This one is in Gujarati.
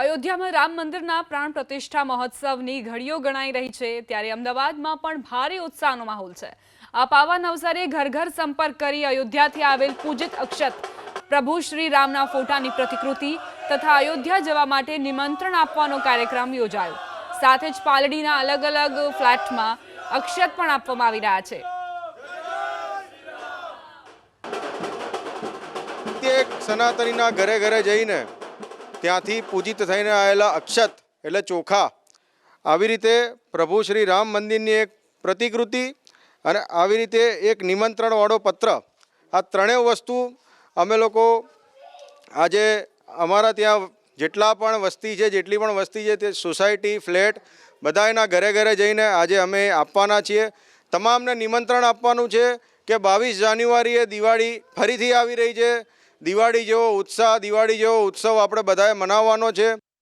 અયોધ્યામાં રામ મંદિરના પ્રાણ પ્રતિષ્ઠા મહોત્સવની ઘડીઓ ગણાઈ રહી છે, ત્યારે અમદાવાદમાં પણ ભારે ઉત્સાહનો માહોલ છે. આ પાવન અવસરે ઘર ઘર સંપર્ક કરી અયોધ્યાથી આવેલ પૂજિત અક્ષત પ્રભુ શ્રી રામના ફોટાની પ્રતિકૃતિ તથા અયોધ્યા જવા માટે નિમંત્રણ આપવાનો કાર્યક્રમ યોજાયો. સાથે જ પાલડીના અલગ અલગ ફ્લેટમાં અક્ષત પણ આપવામાં આવી રહ્યા છે. સનાતનીના ઘરે ઘરે જઈને ત્યાંથી પૂજિત થઈને આવેલા અક્ષત એટલે ચોખા, આવી રીતે પ્રભુ શ્રી રામ મંદિરની એક પ્રતિકૃતિ અને આવી રીતે એક નિમંત્રણવાળો પત્ર. આ ત્રણેય વસ્તુ અમે લોકો આજે અમારા ત્યાં જેટલા પણ વસ્તી છે, જેટલી પણ વસ્તી છે તે સોસાયટી, ફ્લેટ, બધા એના ઘરે ઘરે જઈને આજે અમે આપવાના છીએ. તમામને નિમંત્રણ આપવાનું છે કે બાવીસ જાન્યુઆરીએ દિવાળી ફરીથી આવી રહી છે. દિવાળી જેવો ઉત્સાહ દિવાળી જેવો ઉત્સવ આપણે બધાએ મનાવવાનો છે.